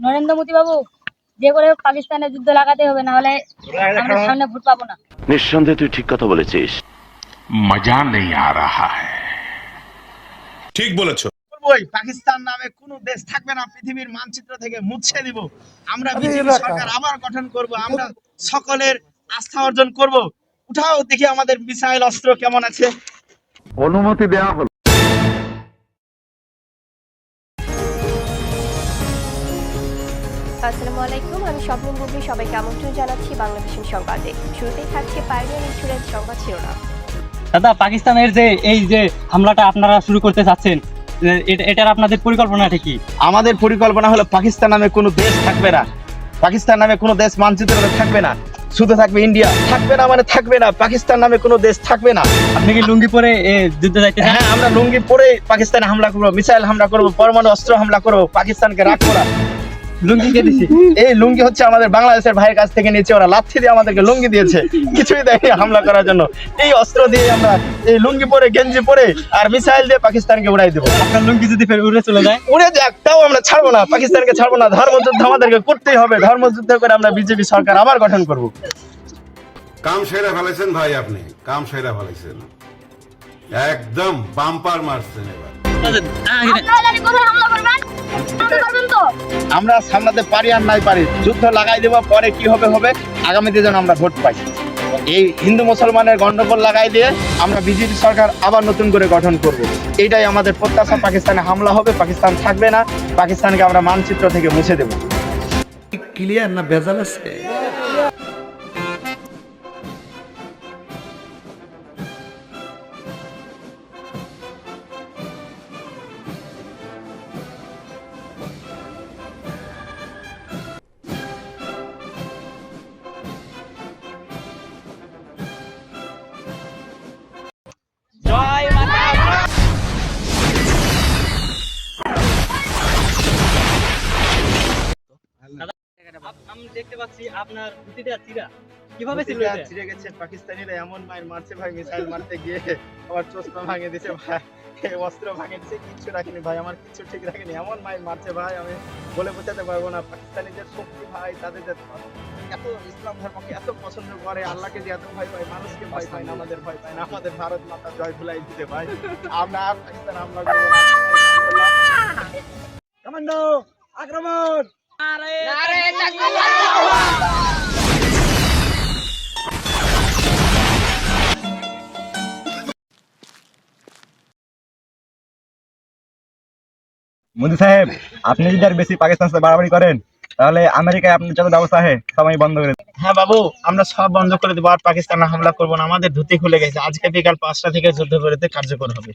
নরেন্দ্র মোদী বাবু যে করে পাকিস্তানে যুদ্ধ লাগাতে হবে না হলে আমরা সামনে ভোট পাবো না। নিঃসন্দেহে তুই ঠিক কথা বলেছিস। মজা নেই আ রাহা হ্যায়। ঠিক বলেছ। বলবোই পাকিস্তান নামে কোনো দেশ থাকবে না পৃথিবীর মানচিত্র থেকে মুছে দিব। আমরা বিজেপি সরকার আবার গঠন করব আমরা সকলের আস্থা অর্জন করব। উঠাও দেখি আমাদের মিসাইল অস্ত্র কেমন আছে। অনুমতি দেয়া হলো। আসসালামু আলাইকুম। আমি স্বপ্ন বুবলি সবাইকে আমন্ত্রণ জানাচ্ছি বাংলাদেশের সংবাদে। শুরুতেই থাকছে পাইনিয়ার ইন্স্যুরেন্স সংবাদ শিরোনাম। দাদা পাকিস্তানের যে এই যে হামলাটা আপনারা শুরু করতে চাচ্ছেন এটার আপনাদের পরিকল্পনাটা কি? আমাদের পরিকল্পনা হলো পাকিস্তান নামে কোনো দেশ থাকবে না। পাকিস্তান নামে কোনো দেশ মানচিত্রে থাকবে না। শুধু থাকবে ইন্ডিয়া। থাকবে না মানে থাকবে না। পাকিস্তান নামে কোনো দেশ থাকবে না। আপনি কি লুঙ্গি পরে যুদ্ধে যাইতে হ্যাঁ আমরা লুঙ্গি পরে পাকিস্তানে হামলা করব মিসাইল হামলা করব পরমাণু অস্ত্র হামলা করব পাকিস্তানকে রাখব না। লুঙ্গি কে দিছি। এই লুঙ্গি হচ্ছে আমাদের বাংলাদেশের ভাইয়ের কাছ থেকে নিয়েছে। ওরা লাথি দিয়ে আমাদেরকে লুঙ্গি দিয়েছে। কিছুই দেয়নি হামলা করার জন্য। এই অস্ত্র দিয়ে আমরা এই লুঙ্গি পরে গেঞ্জি পরে আর মিসাইল দিয়ে পাকিস্তানকে উড়াই দেবো। আপনার লুঙ্গি যদি ফের উড়ে চলে যায়? উড়ে যাক তাও আমরা ছাড়বো না। পাকিস্তানকে ছাড়বো না। ধর্মযুদ্ধ আমাদেরকে করতেই হবে। ধর্মযুদ্ধ করে আমরা বিজেপি সরকার আবার গঠন করব। কাম সেরা ফেলাইছেন ভাই আপনি। কাম সেরা ফেলাইছেন একদম বাম্পার মারছেন এবার। আপনারা কোথায় হামলা করবেন? করবেন তো? আমরা সামলাতে পারি আর নাই পারি, যুদ্ধ লাগাই দেবো, পরে কি হবে হবে, আগামীতে যেন আমরা ভোট পাই। এই হিন্দু মুসলমানের গন্ডগোল লাগাই দিয়ে আমরা বিজেপি সরকার আবার নতুন করে গঠন করব। এটাই আমাদের প্রত্যাশা, পাকিস্তানে হামলা হবে, পাকিস্তান থাকবে না, পাকিস্তানকে আমরা মানচিত্র থেকে মুছে দেবো। ক্লিয়ার না ভেজাল আছে? দেখতে পাচ্ছি আপনার ধুতিটা চিরা। কীভাবে ছিল এটা? ছিঁড়ে গেছে পাকিস্তানিরা এমন মায়ের মারছে ভাই মিসাইল মারতে গিয়ে আবার চোস্তা ভাঙে দিছে ভাই অস্ত্র ভাঙে দিছে কিচ্ছু রাখিনি ভাই আমার কিচ্ছু ঠিক রাখিনি এমন মায়ের মারছে ভাই আমি বলে বোঝাতে পারব না পাকিস্তানিদের শক্তি ভাই তাদের এত ইসলাম ধর্মকে এত পছন্দ করে আল্লাহকে যে এত ভয় পায় মানুষকে ভয় পায় না আমাদের ভয় পায় না আমাদের ভারত মাতা জয় ভুলাই দিতে ভাই আমরা আর পাকিস্তান না। কমান্ডো আক্রমণ! মোদি সাহেব, আপনি যদি আর বেশি পাকিস্তান সাথে বাড়াবাড়ি করেন, তাহলে আমেরিকায় আপনার যত ব্যবস্থা আছে, সবাই বন্ধ করে। হ্যাঁ বাবু, আমরা সব বন্ধ করে দেবো, আর পাকিস্তানে হামলা করব না, আমাদের ধুতি খুলে গেছে আজকে বিকাল পাঁচটা থেকে যুদ্ধ বিরতি কার্যকর হবে